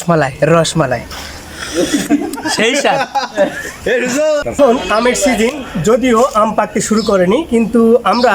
রসমালাই রসমালাই সেই আমের সিজন যদিও আম পাকতে শুরু করেনি, কিন্তু আমরা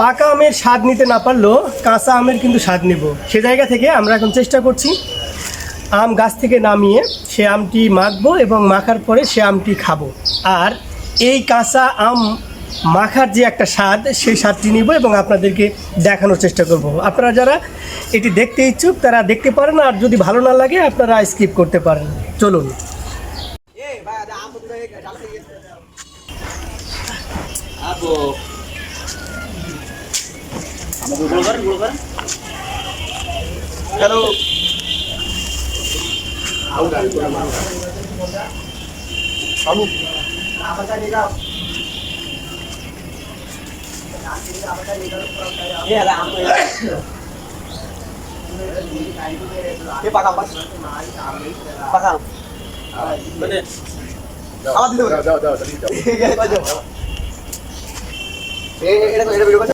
পাকা আমের স্বাদ নিতে না পারলেও কাঁচা আমের কিন্তু স্বাদ নিব। সে জায়গা থেকে আমরা এখন চেষ্টা করছি আম গাছ থেকে নামিয়ে সে আমটি মাখবো এবং মাখার পরে সে আমটি খাব। আর এই কাঁচা আম মাখার যে একটা স্বাদ, সেই স্বাদটি নিব এবং আপনাদেরকে দেখানোর চেষ্টা করব। আপনারা যারা এটি দেখতে ইচ্ছুক, তারা দেখতে পারেন, আর যদি ভালো না লাগে, আপনারা স্কিপ করতে পারেন। চলুন। ये पकाओ बस पकाओ बने आवाज दे जाओ जाओ जाओ ठीक है जाओ ए एड़ा एड़ा वीडियो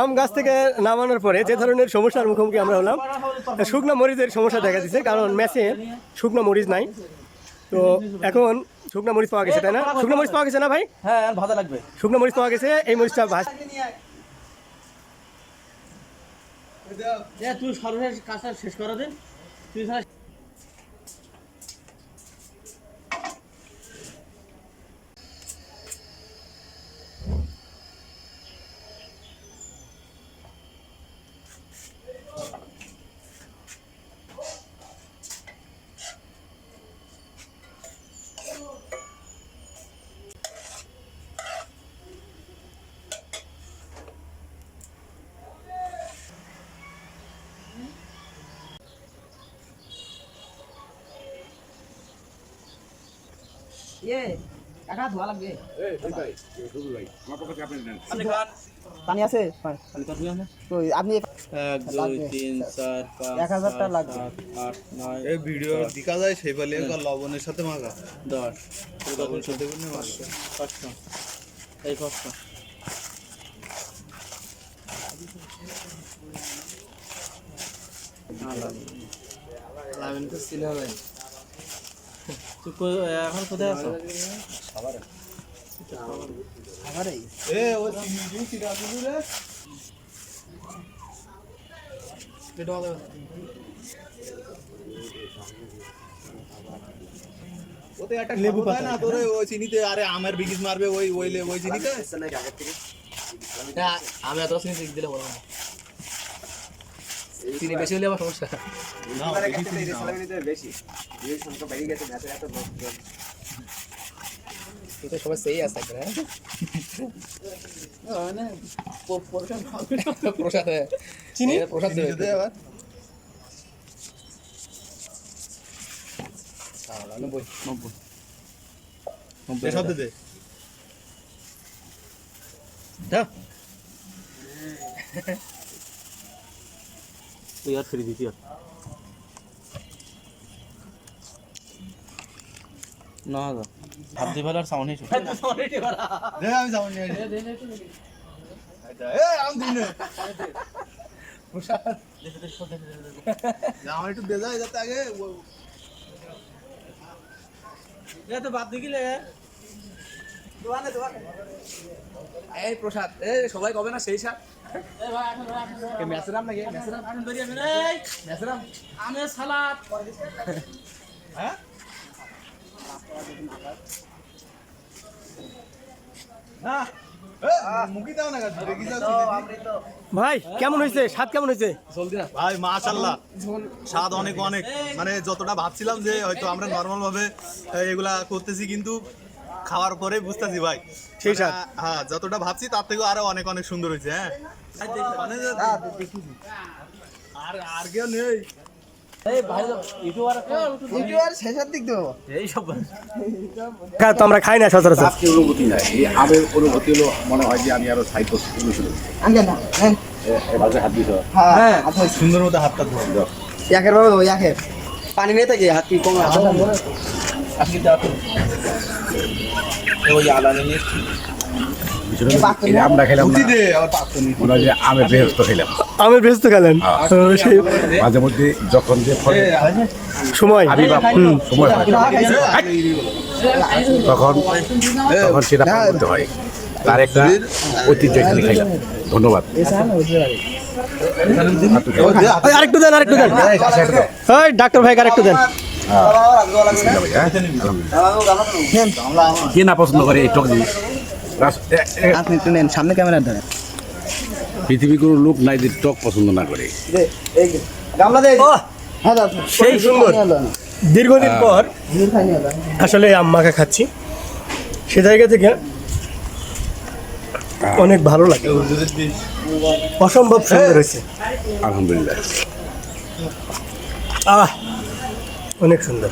আম গাছ থেকে নামানোর পরে যে ধরনের সমস্যার মুখোমুখি আমরা হলাম শুকনো মরিচের সমস্যা দেখা দিচ্ছে কারণ ম্যাচে শুকনো মরিচ নাই। তো এখন শুকনো মরিচ পাওয়া গেছে তাই না? শুকনো মরিচ পাওয়া গেছে না ভাই? হ্যাঁ ভালো লাগবে। শুকনো মরিচ পাওয়া গেছে এই মরিচটা ভাজ তুই সর্বশেষ কাজটা শেষ করা দিন তুই ইয়ে কাকা ধোয়া লাগবে পানি আছে আপনি এক লাগবে। এই ভিডিও দেখা যায় সেই পালে লবণের সাথে মাখা দশ লবণের সাথে পাঁচশো এই পাঁচশো তো ছিল ভাই তুই এখন কোথায় আছো? এ ও ওতে একটা লেবু পাতা। না তোরে ওই চিনিতে আরে আমের বিগিজ মারবে ওই ওই লে- ওই চিনিতে। আমি এত চিনি দিলে বলো চিনি বেশি হলে আবার সমস্যা। না না। তো সবাই সেই আছে হ্যাঁ? প্রসাদ হ্যাঁ। চিনি? প্রসাদ চিনি দে আবার। নব্বই। নব্বই। দে সব দে দে। তুই আর ফ্রি দিতি আর। হাজার। হাত দিয়ে ফেলার সাউন্ড এসে দে আমি যাব নিয়ে আসি। আচ্ছা, এ আম দিন। আমার একটু দে যায় যাতে আগে। ও- তো বাদ দিয়ে গেলে এই প্রসাদ এ সবাই কবে না সেই সাথ মেসরাম নাকি? মেসরাম মেসরাম আমের সালাদ। হ্যাঁ? ভাই কেমন হয়েছে? স্বাদ কেমন হয়েছে? ভাই মাশাল্লাহ স্বাদ অনেক অনেক। মানে যতটা ভাবছিলাম যে হয়তো আমরা নর্মাল ভাবে এগুলা করতেছি কিন্তু খাওয়ার পরে বুঝতেছি ভাই। সেই স্বাদ। মানে, হ্যাঁ যতটা ভাবছি তার থেকেও আরও অনেক অনেক সুন্দর হয়েছে হ্যাঁ। মানে আর আর কেউ নেই। আমরা খাই না সচরাচর। অনুভূতি নাই। এই আমের অনুভূতি হলো মনে হয় যে আমি আরও হ্যাঁ। হাত হ্যাঁ সুন্দর মতো হাতটা ধোয়া একের বাবা একের পানি নেই থাকে হাত কি কম মনে হয় যে আমের ব্যস্ত খেলেন হ্যাঁ। সেই মাঝে মধ্যে যখন যে সময় সময় তখন তখন সেটা পালন করতে হয় তার একটা ঐতিহ্য এখানে খাইলাম ধন্যবাদ আরেকটু দেন আরেকটু দেন ডাক্তার ভাই আরেকটু দেন হ্যাঁ, কে না পছন্দ করে এই টক জিনিস? আপনি একটু নেন সামনে ক্যামেরা ধরেন। পৃথিবী কোনো লোক নাই যে টক পছন্দ না করে। হ্যাঁ সেই সুন্দর। দীর্ঘদিন পর আসলে আম মাখা খাচ্ছি। সে জায়গা থেকে অনেক ভালো লাগে। অসম্ভব সুন্দর হয়েছে। আলহামদুলিল্লাহ। আহ अनेक सुंदर